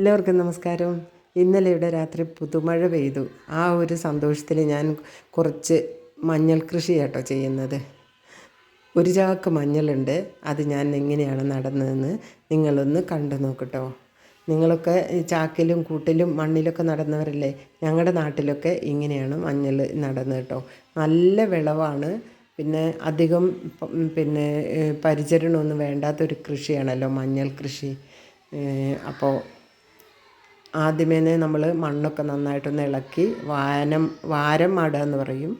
എല്ലാവർക്കും നമസ്കാരം. ഇന്നലെ ഇവിടെ രാത്രി പുതുമഴ പെയ്തു. ആ ഒരു സന്തോഷത്തിൽ ഞാൻ കുറച്ച് മഞ്ഞൾ കൃഷി കേട്ടോ ചെയ്യുന്നത്. ഒരു ചാക്ക് മഞ്ഞളുണ്ട്. അത് ഞാൻ എങ്ങനെയാണ് നടന്നതെന്ന് നിങ്ങളൊന്ന് കണ്ടു നോക്കട്ടോ. നിങ്ങളൊക്കെ ചാക്കിലും കൂട്ടിലും മണ്ണിലൊക്കെ നടന്നവരല്ലേ? ഞങ്ങളുടെ നാട്ടിലൊക്കെ ഇങ്ങനെയാണ് മഞ്ഞൾ നടന്നത് കേട്ടോ നല്ല വിളവാണ്. പിന്നെ അധികം പിന്നെ പരിചരണമൊന്നും വേണ്ടാത്തൊരു കൃഷിയാണല്ലോ മഞ്ഞൾ കൃഷി. അപ്പോൾ ആദ്യമേ നമ്മൾ മണ്ണൊക്കെ നന്നായിട്ടൊന്ന് ഇളക്കി വാനം വാരം മാടുക എന്ന് പറയും.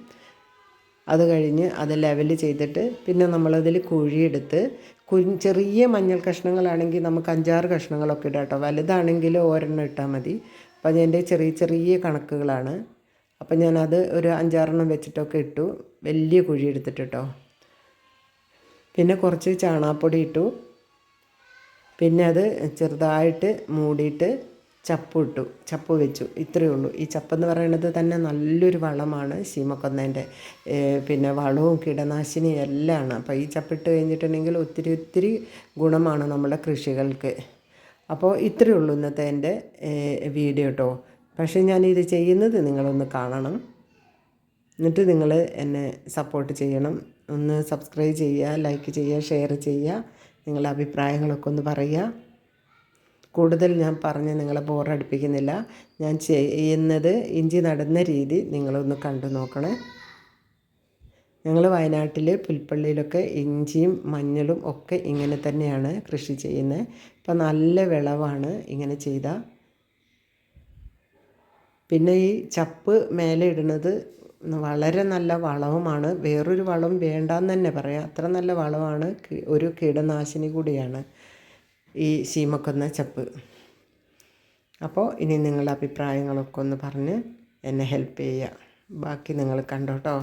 അത് കഴിഞ്ഞ് അത് ലെവൽ ചെയ്തിട്ട് പിന്നെ നമ്മളതിൽ കുഴിയെടുത്ത് കുഞ്ഞ് ചെറിയ മഞ്ഞൾ കഷ്ണങ്ങളാണെങ്കിൽ നമുക്ക് അഞ്ചാറ് കഷ്ണങ്ങളൊക്കെ ഇടാം കേട്ടോ. വലുതാണെങ്കിൽ ഒരെണ്ണം ഇട്ടാൽ മതി. അപ്പോൾ അതിന്റെ ചെറിയ ചെറിയ കണക്കുകളാണ്. അപ്പം ഞാനത് ഒരു അഞ്ചാറെണ്ണം വെച്ചിട്ടൊക്കെ ഇട്ടു. വലിയ കുഴി എടുത്തിട്ട് കേട്ടോ. പിന്നെ കുറച്ച് ചാണാപ്പൊടി ഇട്ടു. പിന്നെ അത് ചെറുതായിട്ട് മൂടിയിട്ട് ചപ്പ് ഇട്ടു ചപ്പ് വെച്ചു. ഇത്രയേ ഉള്ളൂ. ഈ ചപ്പെന്ന് പറയുന്നത് തന്നെ നല്ലൊരു വളമാണ് ശീമക്കൊന്നേന്റെ. പിന്നെ വളവും കീടനാശിനിയും എല്ലാമാണ് അപ്പോൾ ഈ ചപ്പിട്ട് കഴിഞ്ഞിട്ടുണ്ടെങ്കിൽ ഒത്തിരി ഒത്തിരി ഗുണമാണ് നമ്മുടെ കൃഷികൾക്ക്. അപ്പോൾ ഇത്രയേ ഉള്ളൂ ഇന്നത്തെ എന്റെ വീഡിയോ കേട്ടോ പക്ഷേ ഞാനിത് ചെയ്യുന്നത് നിങ്ങളൊന്ന് കാണണം. എന്നിട്ട് നിങ്ങൾ എന്നെ സപ്പോർട്ട് ചെയ്യണം. ഒന്ന് സബ്സ്ക്രൈബ് ചെയ്യുക ലൈക്ക് ചെയ്യുക ഷെയർ ചെയ്യുക. നിങ്ങളുടെ അഭിപ്രായങ്ങളൊക്കെ ഒന്ന് പറയുക. കൂടുതൽ ഞാൻ പറഞ്ഞ് നിങ്ങളെ ബോറടിപ്പിക്കുന്നില്ല ഞാൻ ചെയ്യുന്നത് ഇഞ്ചി നടുന്ന രീതി നിങ്ങളൊന്ന് കണ്ടു നോക്കണേ. ഞങ്ങൾ വയനാട്ടിൽ പുൽപ്പള്ളിയിലൊക്കെ ഇഞ്ചിയും മഞ്ഞളും ഒക്കെ ഇങ്ങനെ തന്നെയാണ് കൃഷി ചെയ്യുന്നത്. ഇപ്പം നല്ല വിളവാണ് ഇങ്ങനെ ചെയ്ത. പിന്നെ ഈ ചപ്പ് മേലെ ഇടുന്നത് വളരെ നല്ല വളവുമാണ്. വേറൊരു വളം വേണ്ടാന്ന് തന്നെ പറയാം. അത്ര നല്ല വളവാണ്. ഒരു കീടനാശിനി കൂടിയാണ്. ഈ ശീമക്കൊന്ന ചപ്പ്. അപ്പോൾ ഇനി നിങ്ങളുടെ അഭിപ്രായങ്ങളൊക്കെ ഒന്ന് പറഞ്ഞ് എന്നെ ഹെൽപ്പ് ചെയ്യുക. ബാക്കി നിങ്ങൾ കണ്ടോട്ടോ